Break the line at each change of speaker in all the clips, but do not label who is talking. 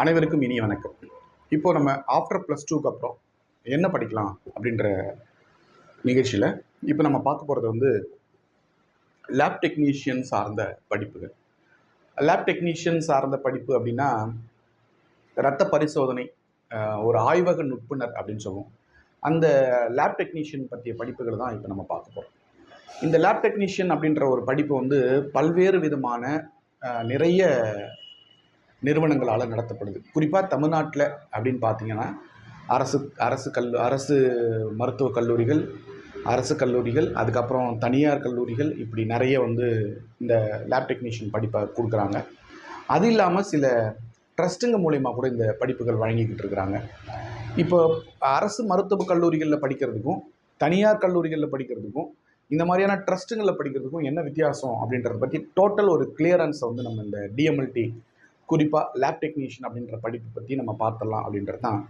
அனைவருக்கும் இனிய வணக்கம். இப்போ நம்ம ஆஃப்டர் ப்ளஸ் டூக்கு அப்புறம் என்ன படிக்கலாம் அப்படின்ற நிகழ்ச்சியில் இப்போ நம்ம பார்க்க போகிறது வந்து லேப் டெக்னீஷியன் சார்ந்த படிப்புகள். லேப் டெக்னீஷியன் சார்ந்த படிப்பு அப்படின்னா ரத்த பரிசோதனை ஒரு ஆய்வக நுட்புணர் அப்படின்னு சொல்லுவோம். அந்த லேப் டெக்னீஷியன் பற்றிய படிப்புகள் தான் இப்போ நம்ம பார்க்க போகிறோம் இந்த லேப் டெக்னீஷியன் அப்படின்ற ஒரு படிப்பு வந்து பல்வேறு விதமான நிறைய நிறுவனங்களால் நடத்தப்படுது. குறிப்பாக தமிழ்நாட்டில் அப்படின்னு பார்த்தீங்கன்னா அரசு அரசு கல் அரசு மருத்துவக் கல்லூரிகள் அரசு கல்லூரிகள் அதுக்கப்புறம் தனியார் கல்லூரிகள் இப்படி நிறைய வந்து இந்த லேப் டெக்னீஷியன் படிப்பை கொடுக்குறாங்க. அது இல்லாமல் சில ட்ரஸ்ட்டுங்க மூலயமா கூட இந்த படிப்புகள் வழங்கிக்கிட்டு இருக்கிறாங்க. இப்போ அரசு மருத்துவக் கல்லூரிகளில் படிக்கிறதுக்கும் தனியார் கல்லூரிகளில் படிக்கிறதுக்கும் இந்த மாதிரியான ட்ரஸ்ட்டுங்களில் படிக்கிறதுக்கும் என்ன வித்தியாசம் அப்படின்றத பற்றி டோட்டல் ஒரு கிளியரன்ஸை வந்து நம்ம இந்த டிஎம்எல்டி குறிப்பாக லேப் டெக்னீஷியன் அப்படின்ற படிப்பு பற்றி நம்ம பார்த்துடலாம் அப்படின்றது தான்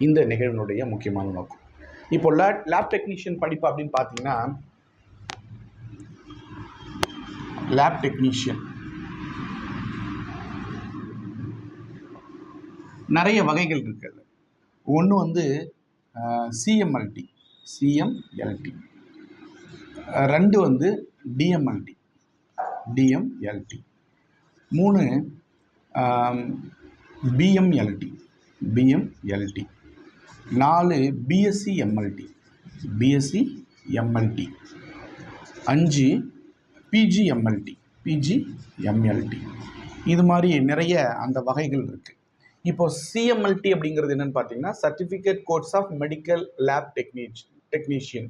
இந்த நிகழ்வினுடைய முக்கியமான நோக்கம். இப்போ லேப் லேப் டெக்னீஷியன் படிப்பு அப்படின்னு பார்த்தீங்கன்னா லேப் டெக்னீஷியன் நிறைய வகைகள் இருக்குது ஒன்று வந்து சிஎம்எல்டி சிஎம்எல்டி ரெண்டு வந்து டிஎம்எல்டி டிஎம்எல்டி மூணு பிஎம்எல்டி பிஎம்எல்டி நாலு பிஎஸ்சி எம்எல்டி பிஎஸ்சி எம்எல்டி அஞ்சு பிஜி எம்எல்டி பிஜி எம்எல்டி இது மாதிரி நிறைய அந்த வகைகள் இருக்குது இப்போ சிஎம்எல்டி அப்படிங்கிறது என்னென்னு பார்த்தீங்கன்னா certificate course of medical lab டெக்னீஷ் technician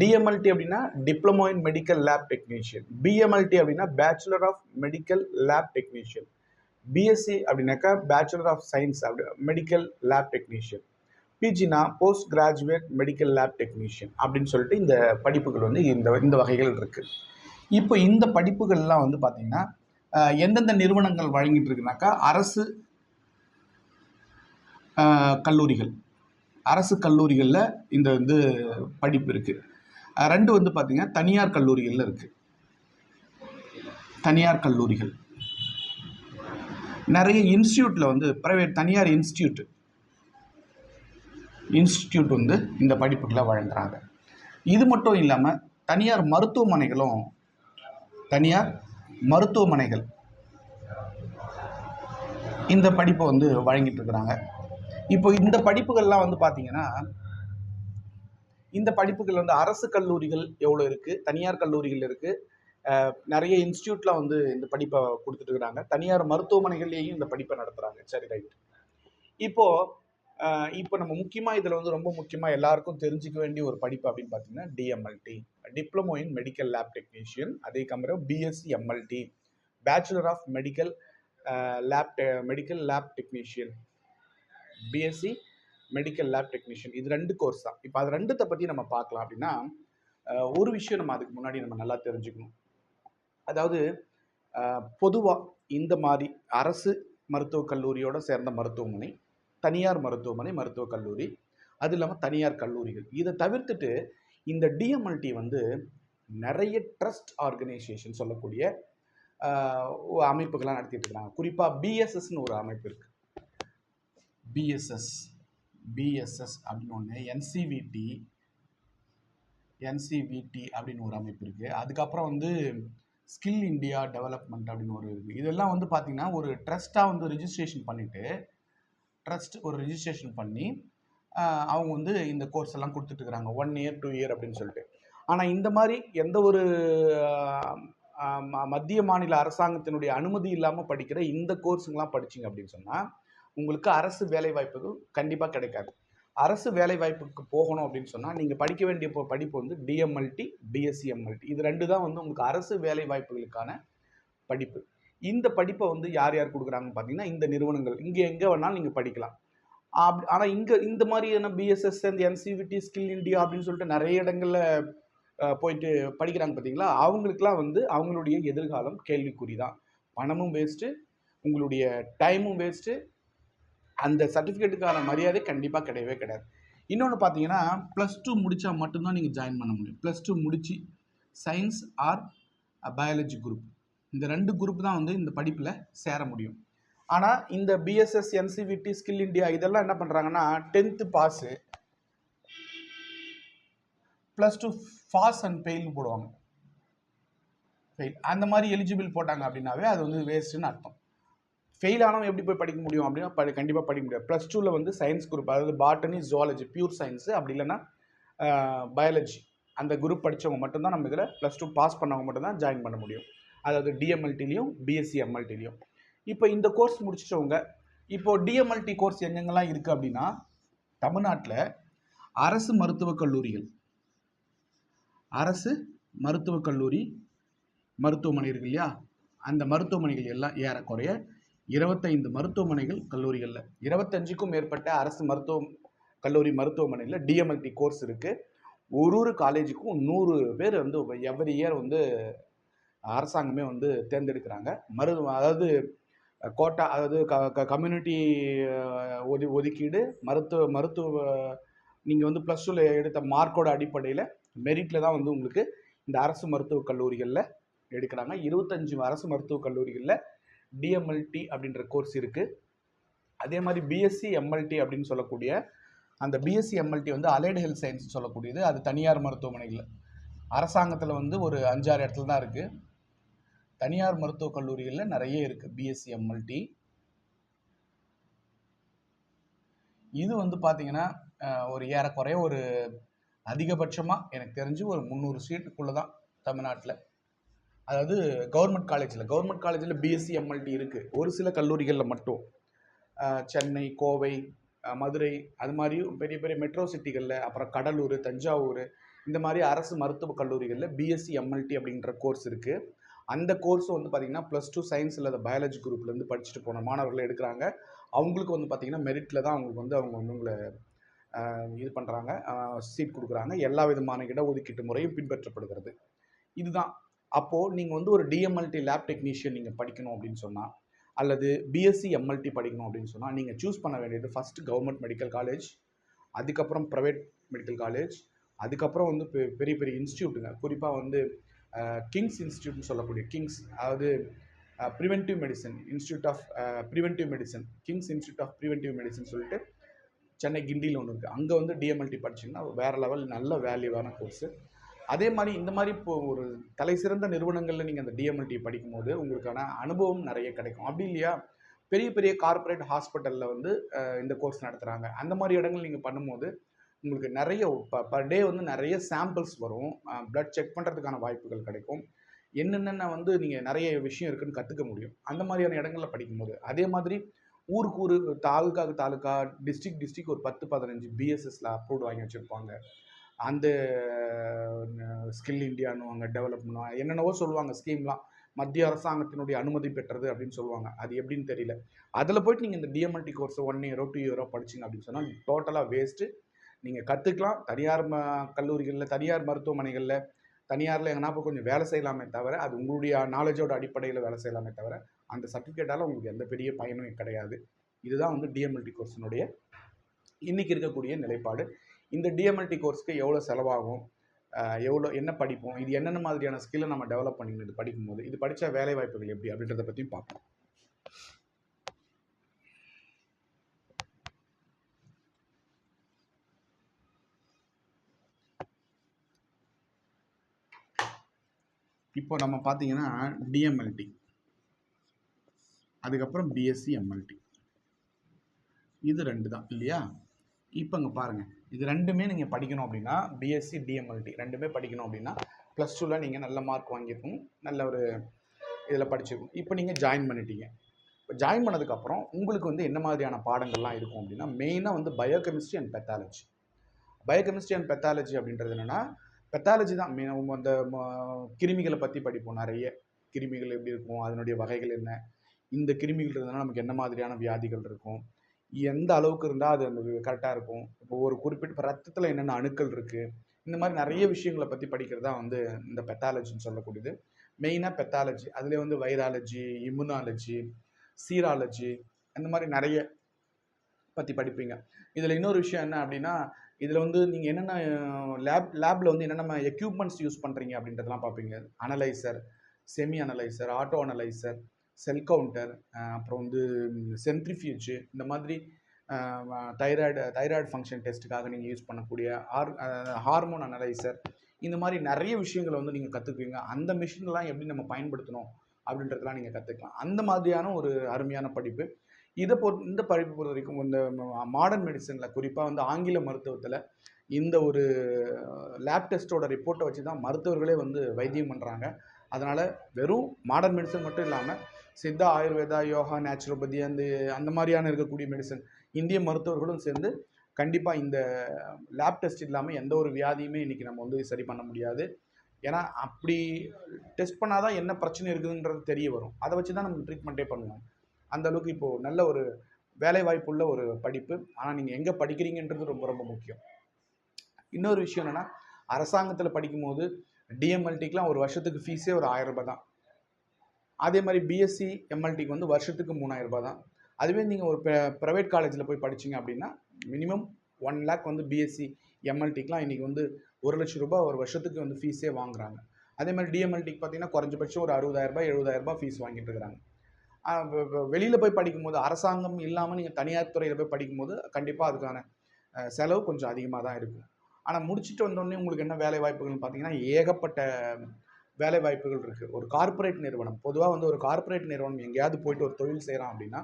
DMLT அப்படின்னா diploma in medical lab technician BMLT அப்படின்னா bachelor of medical lab technician BSc அப்படின்னாக்கா பேச்சுலர் ஆஃப் சயின்ஸ் அப்படி medical lab technician பிஜினா post graduate medical lab technician அப்படின்னு சொல்லிட்டு இந்த படிப்புகள் வந்து இந்த இந்த வகைகள் இருக்குது இப்போ இந்த படிப்புகள்லாம் வந்து பார்த்திங்கன்னா எந்தெந்த நிறுவனங்கள் வழங்கிட்டு இருக்குனாக்கா அரசு கல்லூரிகள். அரசு கல்லூரிகளில் இந்த வந்து படிப்பு இருக்குது ரெண்டு வந்து பார்த்திங்கன்னா தனியார் கல்லூரிகளில் இருக்குது தனியார் கல்லூரிகள். நிறைய இன்ஸ்டியூட்டில் வந்து ப்ரைவேட் தனியார் இன்ஸ்டியூட் இன்ஸ்டியூட் வந்து இந்த படிப்புகளை வழங்குறாங்க. இது மட்டும் இல்லாமல் தனியார் மருத்துவமனைகளும் தனியார் மருத்துவமனைகள் இந்த படிப்பை வந்து வழங்கிட்டு இருக்கிறாங்க. இப்போ இந்த படிப்புகள்லாம் வந்து பார்த்தீங்கன்னா இந்த படிப்புகள் வந்து அரசு கல்லூரிகள் எவ்வளோ இருக்குது தனியார் கல்லூரிகள் இருக்குது நிறைய இன்ஸ்டியூட்லாம் வந்து இந்த படிப்பை கொடுத்துட்டு இருக்கிறாங்க தனியார் மருத்துவமனைகள்லேயும் இந்த படிப்பை நடத்துகிறாங்க சரி ரைட். இப்போது இப்போ நம்ம முக்கியமாக இதில் வந்து ரொம்ப முக்கியமாக எல்லாருக்கும் தெரிஞ்சுக்க வேண்டிய ஒரு படிப்பு அப்படின்னு பார்த்தீங்கன்னா DMLT diploma in medical lab technician அதே company BSc MLT bachelor of medical lab medical lab technician BSc medical lab technician இது ரெண்டு கோர்ஸ் தான். இப்போ அது ரெண்டுத்தை பற்றி நம்ம பார்க்கலாம் அப்படின்னா ஒரு விஷயம் நம்ம அதுக்கு முன்னாடி நம்ம நல்லா தெரிஞ்சுக்கணும். அதாவது பொதுவாக இந்த மாதிரி அரசு மருத்துவக் கல்லூரியோடு சேர்ந்த மருத்துவமனை தனியார் மருத்துவமனை மருத்துவக் கல்லூரி அது இல்லாமல் தனியார் கல்லூரிகள். இதை தவிர்த்துட்டு இந்த டிஎம்எல்டி வந்து நிறைய ட்ரஸ்ட் ஆர்கனைசேஷன் சொல்லக்கூடிய அமைப்புகள்லாம் நடத்திட்டு இருக்காங்க. குறிப்பாக பிஎஸ்எஸ்னு ஒரு அமைப்பு இருக்குது பிஎஸ்எஸ் பிஎஸ்எஸ் அப்படின்னு ஒன்று என்சிவிடி என்சிவிடி அப்படின்னு ஒரு அமைப்பு இருக்குது அதுக்கப்புறம் வந்து ஸ்கில் இந்தியா டெவலப்மெண்ட் அப்படின்னு ஒரு இருக்குது இதெல்லாம் வந்து பார்த்திங்கன்னா ஒரு ட்ரஸ்ட்டாக வந்து ரிஜிஸ்ட்ரேஷன் பண்ணிவிட்டு ட்ரஸ்ட் ஒரு ரிஜிஸ்ட்ரேஷன் பண்ணி அவங்க வந்து இந்த கோர்ஸ் எல்லாம் கொடுத்துட்ருக்குறாங்க ஒன் இயர் டூ இயர் அப்படின்னு சொல்லிட்டு. ஆனால் இந்த மாதிரி எந்த ஒரு ம- மத்திய மாநில அரசாங்கத்தினுடைய அனுமதி இல்லாமல் படிக்கிற இந்த கோர்ஸுங்கெல்லாம் படிச்சிங்க அப்படின்னு சொன்னால் உங்களுக்கு அரசு வேலைவாய்ப்புகள் கண்டிப்பாக கிடைக்காது. அரசு வேலை வாய்ப்புக்கு போகணும் அப்படின்னு சொன்னால் நீங்கள் படிக்க வேண்டிய படிப்பு வந்து டிஎம்எல்டி பிஎஸ்சிஎம்எல்டி இது ரெண்டு தான் வந்து உங்களுக்கு அரசு வேலை வாய்ப்புகளுக்கான படிப்பு. இந்த படிப்பை வந்து யார் யார் கொடுக்குறாங்கன்னு பார்த்தீங்கன்னா இந்த நிறுவனங்கள். இங்கே எங்கே வேணாலும் நீங்கள் படிக்கலாம். அப் ஆனால் இங்கே இந்த மாதிரியான பிஎஸ்எஸ் அந்த என்சிவிடி ஸ்கில் இண்டியா அப்படின்னு சொல்லிட்டு நிறைய இடங்களில் போயிட்டு படிக்கிறாங்க பார்த்தீங்களா? அவங்களுக்குலாம் வந்து அவங்களுடைய எதிர்காலம் கேள்விக்குறி தான் பணமும் வேஸ்ட்டு உங்களுடைய டைமும் வேஸ்ட்டு அந்த சர்டிஃபிகேட்டுக்கான மரியாதை கண்டிப்பாக கிடையவே கிடையாது. இன்னொன்று பார்த்தீங்கன்னா ப்ளஸ் டூ முடித்தா மட்டும்தான் நீங்கள் ஜாயின் பண்ண முடியும். ப்ளஸ் டூ முடித்து சயின்ஸ் ஆர் பயாலஜி குரூப் இந்த ரெண்டு குரூப் தான் வந்து இந்த படிப்பில் சேர முடியும். ஆனால் இந்த பிஎஸ்எஸ் என்சிவிடி ஸ்கில் இண்டியா இதெல்லாம் என்ன பண்ணுறாங்கன்னா tenth pass plus two pass and ஃபெயில்னு போடுவாங்க. ஃபெயில் அந்த மாதிரி எலிஜிபிள் போட்டாங்க அப்படின்னாவே அது வந்து வேஸ்ட்டுன்னு அர்த்தம். ஃபெயில் ஆனவன் எப்படி போய் படிக்க முடியும் அப்படின்னா படி கண்டிப்பாக படிக்க முடியாது. ப்ளஸ் டூவில் வந்து சயின்ஸ் குரூப் அதாவது பாட்டனி ஜுவாலஜி பியூர் சயின்ஸு அப்படி இல்லைன்னா பயாலஜி அந்த குரூப் படித்தவங்க மட்டும்தான் நம்ம இதில் ப்ளஸ் டூ பாஸ் பண்ணவங்க மட்டும்தான் ஜாயின் பண்ண முடியும். அதாவது டிஎம்எல்டிலையும் பிஎஸ்சி எம்எல்டிலையும் இப்போ இந்த கோர்ஸ் முடிச்சிட்டவங்க இப்போ டிஎம்எல்டி கோர்ஸ் எங்கெங்கெல்லாம் இருக்குது அப்படின்னா தமிழ்நாட்டில் அரசு மருத்துவக் கல்லூரிகள் அரசு மருத்துவக் கல்லூரி மருத்துவமனை இருக்கு இல்லையா? அந்த மருத்துவமனைகள் எல்லாம் ஏறக்குறைய இருபத்தைந்து மருத்துவமனைகள் கல்லூரிகளில். இருபத்தஞ்சுக்கும் மேற்பட்ட அரசு மருத்துவ கல்லூரி மருத்துவமனையில் டிஎம்எல்டி கோர்ஸ் இருக்குது ஒரு ஒரு காலேஜுக்கும் நூறு பேர் வந்து எவ்ரி இயர் வந்து அரசாங்கமே வந்து தேர்ந்தெடுக்கிறாங்க. மரு அதாவது கோட்டா அதாவது க க கம்யூனிட்டி ஒது ஒதுக்கீடு மருத்துவ மருத்துவ நீங்கள் வந்து ப்ளஸ் டூவில் எடுத்த மார்க்கோட அடிப்படையில் மெரிட்டில் தான் வந்து உங்களுக்கு இந்த அரசு மருத்துவக் கல்லூரிகளில் எடுக்கிறாங்க. இருபத்தஞ்சி அரசு மருத்துவக் கல்லூரிகளில் டிஎம்எல்டி அப்படின்ற கோர்ஸ் இருக்குது அதே மாதிரி பிஎஸ்சி எம்எல்டி அப்படின்னு சொல்லக்கூடிய அந்த பிஎஸ்சி எம்எல்டி வந்து அலைடு ஹெல்த் சயின்ஸ் சொல்லக்கூடியது. அது தனியார் மருத்துவமனையில் அரசாங்கத்தில் வந்து ஒரு அஞ்சாறு இடத்துல தான் இருக்குது தனியார் மருத்துவக் கல்லூரிகளில் நிறைய இருக்குது பிஎஸ்சி எம்எல்டி இது வந்து பார்த்தீங்கன்னா ஒரு ஏறக்குறைய ஒரு அதிகபட்சமாக எனக்கு தெரிஞ்சு ஒரு முந்நூறு சீட்டுக்குள்ளே தான் தமிழ்நாட்டில். அதாவது கவர்மெண்ட் காலேஜில் கவர்மெண்ட் காலேஜில் பிஎஸ்சி எம்எல்டி இருக்குது ஒரு சில கல்லூரிகளில் மட்டும். சென்னை கோவை மதுரை அது மாதிரியும் பெரிய பெரிய மெட்ரோ சிட்டிகளில் அப்புறம் கடலூர் தஞ்சாவூர் இந்த மாதிரி அரசு மருத்துவக் கல்லூரிகளில் பிஎஸ்சி எம்எல்டி அப்படின்ற கோர்ஸ் இருக்குது அந்த கோர்ஸும் வந்து பார்த்திங்கன்னா ப்ளஸ் டூ சயின்ஸ் இல்லை பயாலஜி குரூப்லேருந்து படிச்சுட்டு போன மாணவர்கள் எடுக்கிறாங்க. அவங்களுக்கு வந்து பார்த்திங்கன்னா மெரிட்டில் தான் அவங்களுக்கு வந்து அவங்க வந்து உங்களை இது பண்ணுறாங்க சீட் கொடுக்குறாங்க. எல்லா விதமான இட ஒதுக்கீட்டு முறையும் பின்பற்றப்படுகிறது. இதுதான். அப்போது நீங்கள் வந்து ஒரு டிஎம்எல்டி லேப் டெக்னீஷியன் நீங்கள் படிக்கணும் அப்படின்னு சொன்னால் அல்லது பிஎஸ்சி எம்எல்டி படிக்கணும் அப்படின்னு சொன்னால் நீங்கள் சூஸ் பண்ண வேண்டியது ஃபஸ்ட்டு கவர்மெண்ட் மெடிக்கல் காலேஜ் அதுக்கப்புறம் ப்ரைவேட் மெடிக்கல் காலேஜ் அதுக்கப்புறம் வந்து பெரிய பெரிய இன்ஸ்டியூட்டுங்க குறிப்பாக வந்து கிங்ஸ் இன்ஸ்டியூட்னு சொல்லக்கூடிய கிங்ஸ் அதாவது preventive medicine institute of preventive medicine Kings institute of preventive medicine சொல்லிட்டு சென்னை கிண்டியில் ஒன்று இருக்குது அங்கே வந்து டிஎம்எல்டி படிச்சிங்கன்னா வேறு லெவல் நல்ல வேல்யூவான கோர்ஸு அதே மாதிரி இந்த மாதிரி இப்போ ஒரு தலை சிறந்த நிறுவனங்களில் நீங்கள் அந்த டிஎம்எல்டி படிக்கும்போது உங்களுக்கான அனுபவம் நிறைய கிடைக்கும். அப்படி இல்லையா? பெரிய பெரிய கார்ப்பரேட் ஹாஸ்பிட்டலில் வந்து இந்த கோர்ஸ் நடத்துகிறாங்க அந்த மாதிரி இடங்கள் நீங்கள் பண்ணும்போது உங்களுக்கு நிறைய பர் டே வந்து நிறைய சாம்பிள்ஸ் வரும். ப்ளட் செக் பண்ணுறதுக்கான வாய்ப்புகள் கிடைக்கும். என்னென்ன வந்து நீங்கள் நிறைய விஷயம் இருக்குன்னு கற்றுக்க முடியும். அந்த மாதிரியான இடங்களில் படிக்கும்போது. அதே மாதிரி ஊருக்கு ஊர் தாலுக்காக்கு தாலுக்கா டிஸ்ட்ரிக் டிஸ்ட்ரிக் ஒரு பத்து பதினஞ்சு பிஎஸ்எஸ்ல அப்ரூவ்ட் வாங்கி வச்சுருப்பாங்க. அந்த ஸ்கில் இந்தியான்னுவாங்க டெவலப் பண்ணுவாங்க. என்னென்னவோ சொல்லுவாங்க ஸ்கீம்லாம். மத்திய அரசாங்கத்தினுடைய அனுமதி பெற்றது அப்படின்னு சொல்லுவாங்க. அது எப்படின்னு தெரியல. அதில் போயிட்டு நீங்கள் இந்த டிஎம்எல்டி கோர்ஸ் ஒன் இயரோ டூ இயரோ படிச்சிங்க அப்படின்னு சொன்னால் டோட்டலாக வேஸ்ட்டு நீங்கள் கற்றுக்கலாம் தனியார் ம கல்லூரிகளில் தனியார் மருத்துவமனைகளில் தனியாரில் எங்கன்னா போய் கொஞ்சம் வேலை செய்யலாமே தவிர அது உங்களுடைய நாலேஜோட அடிப்படையில் வேலை செய்யலாமே தவிர அந்த சர்டிஃபிகேட்டால் உங்களுக்கு எந்த பெரிய பயனும் கிடையாது. இதுதான் வந்து டிஎம்எல்டி கோர்ஸினுடைய இன்றைக்கி இருக்கக்கூடிய நிலைப்பாடு. இந்த டிஎம்எல்டி கோர்ஸ்க்கு எவ்வளோ செலவாகும்? எவ்வளோ என்ன படிப்போம்? இது என்னென்ன மாதிரியான ஸ்கில்லை நம்ம டெவலப் பண்ணிக்கணும் இது படிக்கும்போது? இது படித்தா வேலை வாய்ப்புகள் எப்படி? அப்படின்றத பற்றியும் பார்ப்போம். இப்போ நம்ம பார்த்தீங்கன்னா டிஎம்எல்டி அதுக்கப்புறம் பிஎஸ்சி எம்எல்டி இது ரெண்டு தான் இல்லையா? இப்போ இங்கே பாருங்கள் இது ரெண்டுமே நீங்கள் படிக்கணும் அப்படின்னா பிஎஸ்சி டிஎம்எல்டி ரெண்டுமே படிக்கணும் அப்படின்னா ப்ளஸ் டூவில் நீங்கள் நல்ல மார்க் வாங்கியிருக்கும் நல்ல ஒரு இதில் படிச்சிருக்கும் இப்போ நீங்கள் ஜாயின் பண்ணிட்டீங்க. இப்போ ஜாயின் பண்ணதுக்கப்புறம் உங்களுக்கு வந்து என்ன மாதிரியான பாடங்கள்லாம் இருக்கும் அப்படின்னா மெயினாக வந்து biochemistry and pathology biochemistry and pathology அப்படின்றது என்னென்னா பெத்தாலஜி தான் மெயின் அந்த கிருமிகளை பற்றி படிப்போம் நிறைய. கிருமிகள் எப்படி இருக்கும் அதனுடைய வகைகள் என்ன? இந்த கிருமிகள் இருந்ததுன்னா நமக்கு என்ன மாதிரியான வியாதிகள் இருக்கும்? எந்த அளவுக்கு இருந்தால் அது அந்த கரெக்டாக இருக்கும். இப்போ ஒரு குறிப்பிட்ட இப்போ ரத்தத்தில் என்னென்ன அணுக்கள் இருக்குது இந்த மாதிரி நிறைய விஷயங்களை பற்றி படிக்கிறது தான் வந்து இந்த பெத்தாலஜின்னு சொல்லக்கூடியது. மெயினாக பெத்தாலஜி அதுலேயே வந்து வைராலஜி இம்யூனாலஜி சீராலஜி அந்த மாதிரி நிறைய பற்றி படிப்பீங்க. இதில் இன்னொரு விஷயம் என்ன அப்படின்னா இதில் வந்து நீங்கள் என்னென்ன லேப் லேபில் வந்து என்னென்ன எக்யூப்மெண்ட்ஸ் யூஸ் பண்ணுறீங்க அப்படின்றதெல்லாம் பார்ப்பீங்க. Analyser semi analyser auto analyser cell counter அப்புறம் வந்து சென்ட்ரிஃபியூஜ் இந்த மாதிரி தைராய்டு தைராய்டு ஃபங்க்ஷன் டெஸ்ட்டுக்காக நீங்கள் யூஸ் பண்ணக்கூடிய ஹார் ஹார்மோன் அனலைசர் இந்த மாதிரி நிறைய விஷயங்களை வந்து நீங்கள் கற்றுக்குவீங்க அந்த மிஷின்லாம் எப்படி நம்ம பயன்படுத்தணும் அப்படின்றதெல்லாம் நீங்கள் கற்றுக்கலாம் அந்த மாதிரியான ஒரு அருமையான படிப்பு. இதை பொறு இந்த படிப்பு பொறுத்த வரைக்கும் இந்த மாடர்ன் மெடிசனில் குறிப்பாக வந்து ஆங்கில மருத்துவத்தில் இந்த ஒரு லேப் டெஸ்ட்டோட ரிப்போர்ட்டை வச்சு தான் மருத்துவர்களே வந்து வைத்தியம் பண்ணுறாங்க அதனால் வெறும் மாடர்ன் மெடிசன் மட்டும் இல்லாமல் சித்தா ஆயுர்வேதா யோகா நேச்சுரோபதி அந்த அந்த மாதிரியான இருக்கக்கூடிய மெடிசன் இந்திய மருத்துவர்களும் சேர்ந்து கண்டிப்பாக இந்த லேப் டெஸ்ட் இல்லாமல் எந்த ஒரு வியாதியுமே இன்றைக்கி நம்ம வந்து சரி பண்ண முடியாது. ஏன்னா அப்படி டெஸ்ட் பண்ணால் தான் என்ன பிரச்சனை இருக்குதுன்றது தெரிய வரும். அதை வச்சு தான் நம்ம ட்ரீட்மெண்ட்டே பண்ணுவோம். அந்தளவுக்கு இப்போது நல்ல ஒரு வேலை வாய்ப்புள்ள ஒரு படிப்பு. ஆனால் நீங்கள் எங்கே படிக்கிறீங்கன்றது ரொம்ப ரொம்ப முக்கியம். இன்னொரு விஷயம் என்னென்னா அரசாங்கத்தில் படிக்கும்போது டிஎம்எல்டிக்கெலாம் ஒரு வருஷத்துக்கு ஃபீஸே ஒரு ஆயிரம் ரூபாய் தான். அதே மாதிரி பிஎஸ்சி எம்எல்டிக்கு வந்து வருஷத்துக்கு மூணாயிரம் தான். அதுவே நீங்கள் ஒரு ப்ரைவேட் காலேஜில் போய் படிச்சீங்க அப்படின்னா மினிமம் ஒன் லேக் வந்து பிஎஸ்சி எம்எல்டிக்கெலாம் இன்றைக்கி வந்து ஒரு லட்ச ரூபாய் ஒரு வருஷத்துக்கு வந்து ஃபீஸே வாங்குறாங்க. அதே மாதிரி டிஎம்எல்டிக்கு பார்த்தீங்கன்னா குறைஞ்சபட்சம் ஒரு அறுபதாயிரரூபா எழுபதாயிரரூபா ஃபீஸ் வாங்கிட்டு இருக்கிறாங்க வெளியில் போய் படிக்கும்போது அரசாங்கம் இல்லாமல் நீங்கள் தனியார் துறையில் போய் படிக்கும்போது கண்டிப்பாக அதுக்கான செலவு கொஞ்சம் அதிகமாக தான் இருக்கும். ஆனால் முடிச்சுட்டு வந்தோடனே உங்களுக்கு என்ன வேலை வாய்ப்புகள்னு பார்த்தீங்கன்னா ஏகப்பட்ட வேலை வாய்ப்புகள் இருக்குது ஒரு கார்ப்பரேட் நிறுவனம். பொதுவாக வந்து ஒரு கார்ப்பரேட் நிறுவனம் எங்கேயாவது போயிட்டு ஒரு தொழில் செய்கிறான் அப்படின்னா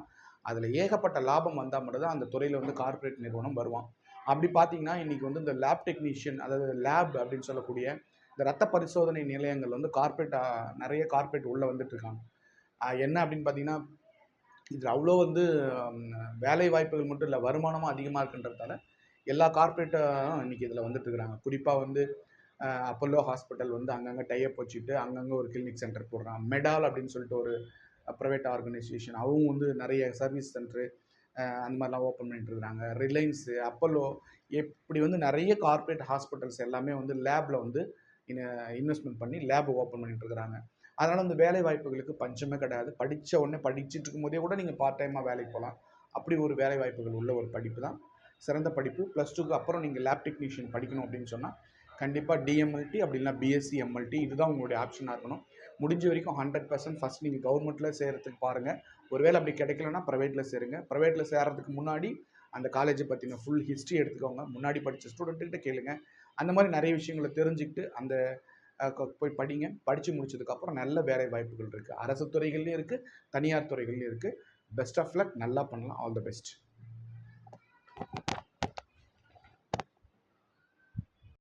அதில் ஏகப்பட்ட லாபம் வந்தால் மட்டும்தான் அந்த துறையில் வந்து கார்ப்பரேட் நிறுவனம் வருவான். அப்படி பார்த்தீங்கன்னா இன்றைக்கி வந்து இந்த லேப் டெக்னீஷியன் அதாவது லேப் அப்படின்னு சொல்லக்கூடிய இந்த ரத்த பரிசோதனை நிலையங்கள் வந்து கார்ப்பரேட் நிறைய கார்ப்பரேட் உள்ளே வந்துட்டுருக்காங்க என்ன அப்படின்னு பார்த்தீங்கன்னா இதில் அவ்வளோ வந்து வேலை வாய்ப்புகள் மட்டும் இல்லை வருமானமும் அதிகமாக இருக்குன்றதால எல்லா கார்ப்பரேட்டும் இன்றைக்கி இதில் வந்துட்டுருக்குறாங்க குறிப்பாக வந்து அப்பல்லோ ஹாஸ்பிட்டல் வந்து அங்கங்கே டைப் வச்சுட்டு அங்கங்கே ஒரு கிளினிக் சென்டர் போடுறான். மெடால் அப்படின்னு சொல்லிட்டு ஒரு ப்ரைவேட் ஆர்கனைசேஷன் அவங்க வந்து நிறைய சர்வீஸ் சென்டரு அந்த மாதிரிலாம் ஓப்பன் பண்ணிட்டு இருக்கிறாங்க. ரிலையன்ஸு அப்பல்லோ இப்படி வந்து நிறைய கார்ப்பரேட் ஹாஸ்பிட்டல்ஸ் எல்லாமே வந்து லேபில் வந்து இன்வெஸ்ட்மெண்ட் பண்ணி லேப் ஓப்பன் பண்ணிட்டு இருக்கிறாங்க. அதனால் அந்த வேலை வாய்ப்புகளுக்கு பஞ்சமே கிடையாது. படித்த உடனே படிச்சுட்டு இருக்கும்போதே கூட நீங்கள் பார்ட் டைமாக வேலைக்கு போகலாம் அப்படி ஒரு வேலை வாய்ப்புகள் உள்ள ஒரு படிப்பு தான். சிறந்த படிப்பு. ப்ளஸ் டூக்கு அப்புறம் நீங்கள் லேப் டெக்னீஷியன் படிக்கணும் அப்படின்னு சொன்னால் கண்டிப்பாக டிஎம்எல்டி அப்படி இல்லைனா பிஎஸ்சி எம்எல்டி இதுதான் உங்களுடைய ஆப்ஷனாக இருக்கணும். முடிஞ்ச வரைக்கும் ஹண்ட்ரட் பர்சன்ட் ஃபஸ்ட் நீங்கள் கவர்மெண்ட்டில் சேர்கிறதுக்கு பாருங்கள் ஒருவேளை அப்படி கிடைக்கலன்னா ப்ரைவேட்டில் சேருங்க. ப்ரைவேட்டில் சேர்றதுக்கு முன்னாடி அந்த காலேஜை பற்றின ஃபுல் ஹிஸ்ட்ரி எடுத்துக்கோங்க. முன்னாடி படித்த ஸ்டூடெண்ட்டுக்கிட்ட கேளுங்க. அந்த மாதிரி நிறைய விஷயங்களை தெரிஞ்சுக்கிட்டு அந்த போய் படிங்க. படித்து முடிச்சதுக்கப்புறம் நல்ல வேலை வாய்ப்புகள் இருக்குது அரசு துறைகள்லையும் இருக்குது தனியார் துறைகள்லையும் இருக்குது பெஸ்ட் ஆஃப் லக் நல்லா பண்ணலாம். All the best